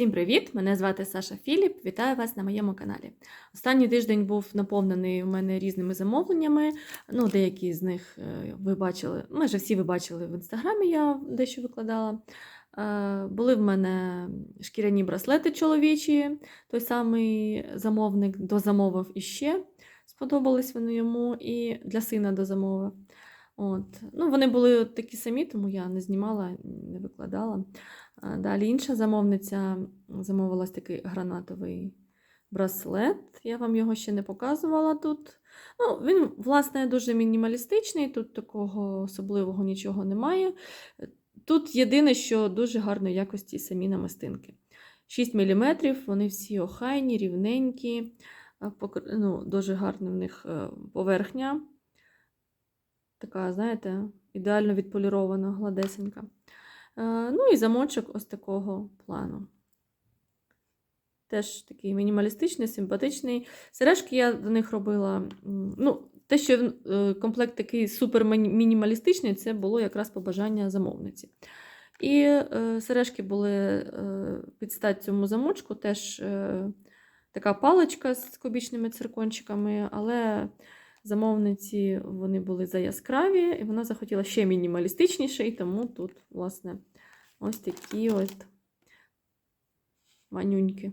Всім привіт! Мене звати Саша Філіп. Вітаю вас на моєму каналі. Останній тиждень був наповнений у мене різними замовленнями. Ну, деякі з них е, ви бачили, майже всі ви бачили в інстаграмі, я дещо викладала. Е, Були в мене шкіряні браслети чоловічі, той самий замовник дозамовив іще. Сподобались вони йому і для сина дозамовив. От. Ну, вони були такі самі, тому я не знімала, не викладала. Далі інша замовниця замовила такий гранатовий браслет. Я вам його ще не показувала тут. Ну, Він, власне, дуже мінімалістичний, тут такого особливого нічого немає. Тут єдине, що дуже гарної якості самі намистинки. 6 мм, вони всі охайні, рівненькі, ну, дуже гарна в них е, поверхня. Така, знаєте, ідеально відполірована, гладесенька. Е, Ну і замочок ось такого плану. Теж такий мінімалістичний, симпатичний. Сережки я до них робила. Ну, те, що е, комплект такий супер мінімалістичний, це було якраз побажання замовниці. І е, сережки були е, під стать цьому замочку, теж е, така паличка з кубічними циркончиками, але замовниці вони були заяскраві, і вона захотіла ще мінімалістичніше, і тому тут, власне, ось такі от манюньки.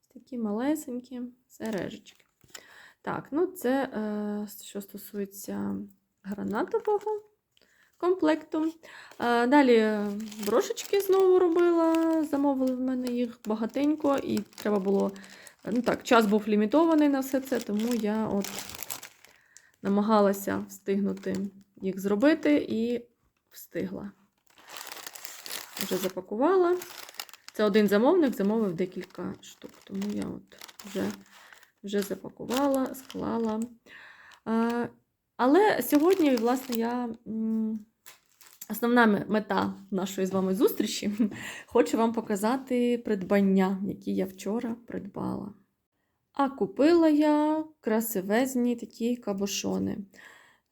Ось такі малесенькі сережечки. Так, ну це е, що стосується гранатового комплекту. Е, далі е, брошечки знову робила, замовили в мене їх багатенько, і треба було. Ну так, час був лімітований на все це, тому я от намагалася встигнути їх зробити і встигла. Вже запакувала. Це один замовник замовив декілька штук, тому я от вже, вже запакувала, склала. Але сьогодні, власне, я. Основна мета нашої з вами зустрічі хочу вам показати придбання, які я вчора придбала. А купила я красивезні такі кабошони.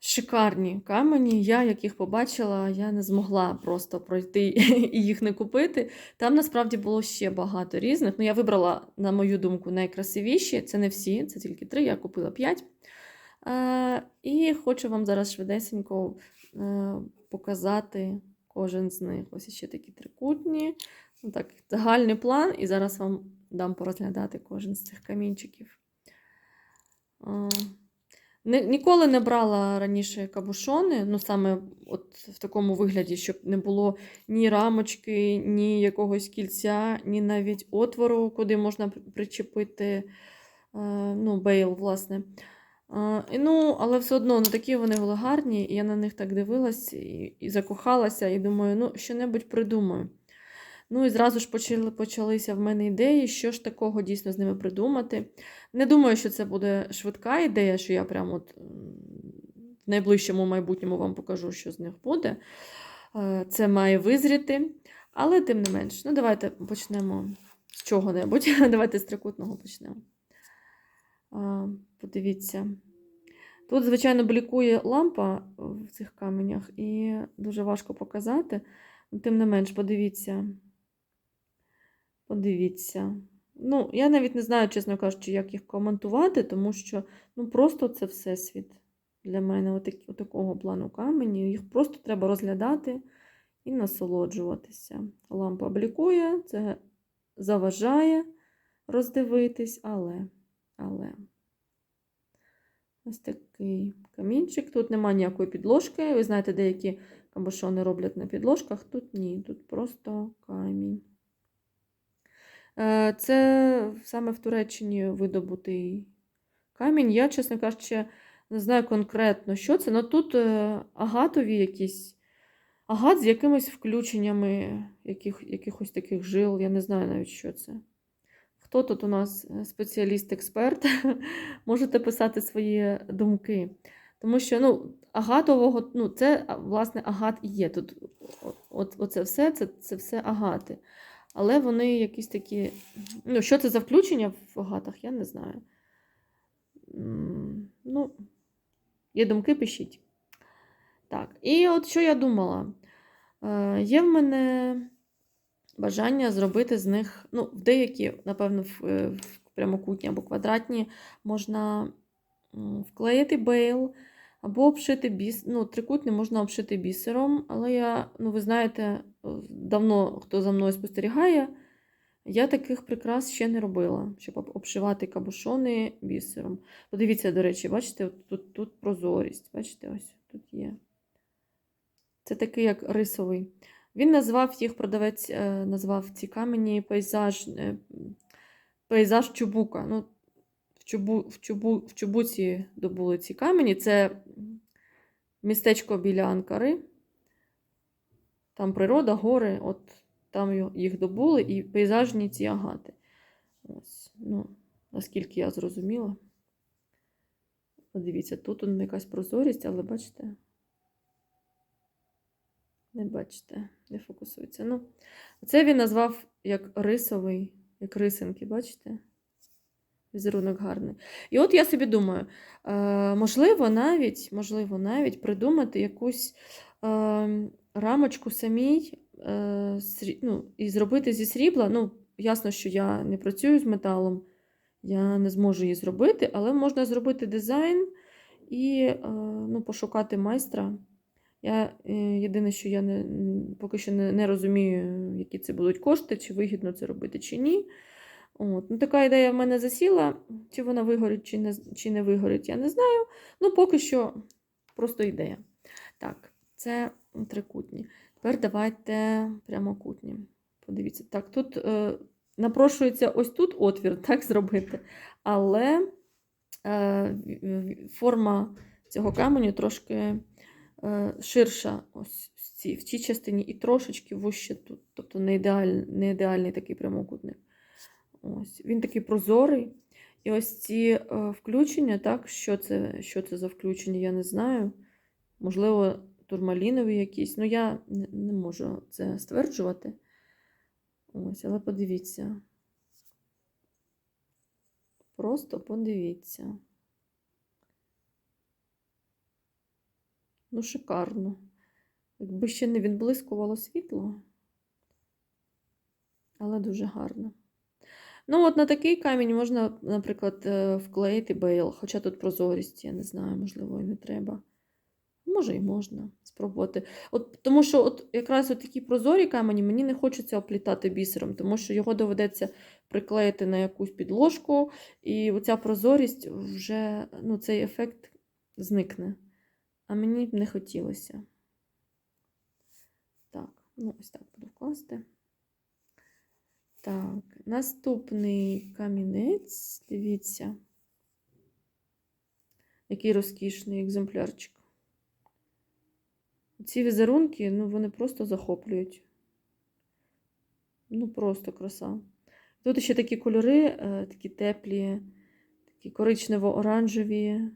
Шикарні камені. Я, як їх побачила, я не змогла просто пройти і їх не купити. Там насправді було ще багато різних. Ну, я вибрала, на мою думку, найкрасивіші. Це не всі, це тільки три, я купила п'ять. Е, і хочу вам зараз швидесенько е, показати кожен з них. Ось ще такі трикутні. Ну, так, загальний план, і зараз вам дам порозглядати кожен з цих камінчиків. Е, Ні- Ніколи не брала раніше кабушони, ну саме от в такому вигляді, щоб не було ні рамочки, ні якогось кільця, ні навіть отвору, куди можна причепити ну, бейл, власне. А, ну, але все одно ну, такі вони були гарні, і я на них так дивилась і, і закохалася, і думаю, ну, що-небудь придумаю. Ну і зразу ж почали, почалися в мене ідеї, що ж такого дійсно з ними придумати. Не думаю, що це буде швидка ідея, що я прямо от в найближчому майбутньому вам покажу, що з них буде. Е, Це має визріти. Але тим не менш, ну давайте почнемо з чого-небудь. Давайте з трикутного почнемо. Подивіться. Тут, звичайно, блікує лампа в цих каменях, і дуже важко показати. Ну, Тим не менш, подивіться. Подивіться. Ну, я навіть не знаю, чесно кажучи, як їх коментувати, тому що ну, просто це всесвіт для мене, отакі, отакого плану камені. Їх просто треба розглядати і насолоджуватися. Лампа блікує, це заважає роздивитись, але, але. Ось такий камінчик. Тут немає ніякої підложки. Ви знаєте, деякі кабошони роблять на підложках. Тут ні, тут просто камінь. Е, Це саме в Туреччині видобутий камінь. Я, чесно кажучи, не знаю конкретно, що це. але тут е, агатові якісь. Агат з якимись включеннями яких, якихось таких жил. Я не знаю навіть, що це. Хто тут у нас е, спеціаліст-експерт? Можете писати свої думки. Тому що ну, агатового, ну, це, власне, агат і є. Тут от, оце все, це, це все агати. Але вони якісь такі. Ну, що це за включення в агатах, я не знаю. Ну, є думки, пишіть. Так, і от що я думала? Е, Є в мене бажання зробити з них, ну, в деякі, напевно, в, е, в прямокутні або квадратні можна вклеїти бейл, або обшити біс... ну, трикутні можна обшити бісером, але я, ну, ви знаєте, е, давно хто за мною спостерігає, я таких прикрас ще не робила, щоб обшивати кабушони бісером. Подивіться, до речі, бачите, тут, тут прозорість. Бачите, ось тут є. Це такий як рисовий. Він назвав їх, продавець е, назвав ці камені пейзаж, е, пейзаж Чубука. Ну, в, Чубу, в, Чубу, в Чубуці добули ці камені. Це містечко біля Анкари. Там природа, гори, от там їх добули, і пейзажні ці агати. Ось, ну, наскільки я зрозуміла. Подивіться, тут якась прозорість, але бачите. Не бачите, не фокусується. Ну, це він назвав як рисовий, як рисинки, бачите? Візерунок гарний. І от я собі думаю, е, можливо, навіть, можливо, навіть придумати якусь е, рамочку самій е, ну, і зробити зі срібла. Ну, ясно, що я не працюю з металом, я не зможу її зробити, але можна зробити дизайн і ну, пошукати майстра. Я е, єдине, що я не, поки що не, не розумію, які це будуть кошти, чи вигідно це робити, чи ні. От. Ну, така ідея в мене засіла. Чи вона вигорить, чи не, чи не вигорить, я не знаю. Ну, поки що просто ідея. Так, це трикутні. Тепер давайте прямокутні. Подивіться. Так, тут е, напрошується ось тут отвір, так зробити. Але е, форма цього каменю трошки ширша ось в цій, частині і трошечки вище тут. Тобто не, ідеаль, не ідеальний такий прямокутник. Ось. Він такий прозорий. І ось ці е, включення, так, що це, що це за включення, я не знаю. Можливо, турмалінові якісь. Ну, я не можу це стверджувати. Ось, але подивіться. Просто подивіться. Ну, шикарно. Якби ще не відблискувало світло, але дуже гарно. Ну, от на такий камінь можна, наприклад, е, вклеїти бейл, хоча тут прозорість, я не знаю, можливо, і не треба. Може, і можна спробувати. От, тому що от якраз от такі прозорі камені мені не хочеться оплітати бісером, тому що його доведеться приклеїти на якусь підложку, і оця прозорість вже, ну, цей ефект зникне. А мені б не хотілося. Так, ну ось так буду вкласти. Так, наступний камінець. Дивіться. Який розкішний екземплярчик. Ці візерунки, ну, вони просто захоплюють. Ну, просто краса. Тут ще такі кольори, е, такі теплі, такі коричнево-оранжеві.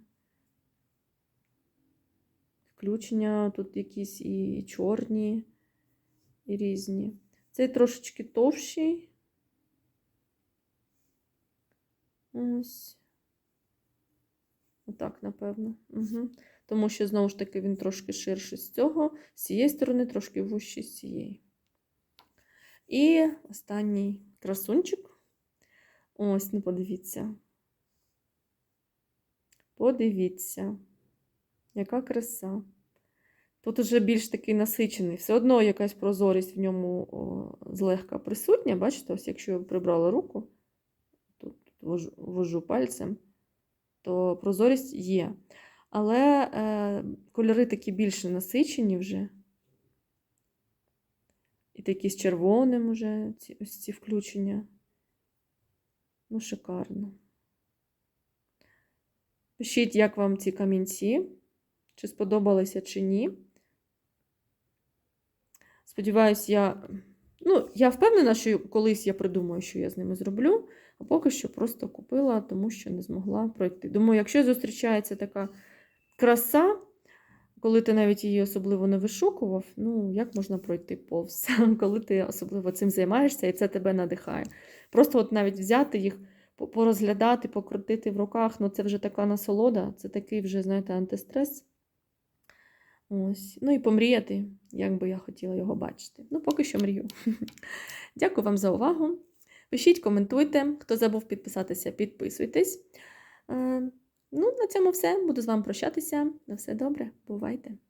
Включення тут якісь і чорні, і різні. Цей трошечки товщий. Ось. Отак, напевно. Угу. Тому що, знову ж таки, він трошки ширший з цього, з цієї сторони, трошки вущий з цієї. І останній красунчик. Ось, ну подивіться. Подивіться, яка краса. Тут уже більш такий насичений. Все одно якась прозорість в ньому о, злегка присутня. Бачите, ось якщо я прибрала руку, тут вожу, вожу пальцем, то прозорість є. Але е, кольори такі більш насичені вже. І такі з червоним уже ці, ось ці включення. Ну, шикарно. Пишіть, як вам ці камінці, чи сподобалися, чи ні. Сподіваюсь, я. Ну, я впевнена, що колись я придумаю, що я з ними зроблю, а поки що просто купила, тому що не змогла пройти. Думаю, якщо зустрічається така краса, коли ти навіть її особливо не вишукував, ну як можна пройти повз, коли ти особливо цим займаєшся і це тебе надихає. Просто от навіть взяти їх, порозглядати, покрутити в руках, ну це вже така насолода, це такий вже, знаєте, антистрес. Ось. Ну і помріяти, як би я хотіла його бачити. Ну, поки що мрію. Дякую вам за увагу. Пишіть, коментуйте. Хто забув підписатися, підписуйтесь. Е, Ну, на цьому все. Буду з вами прощатися. На все добре. Бувайте!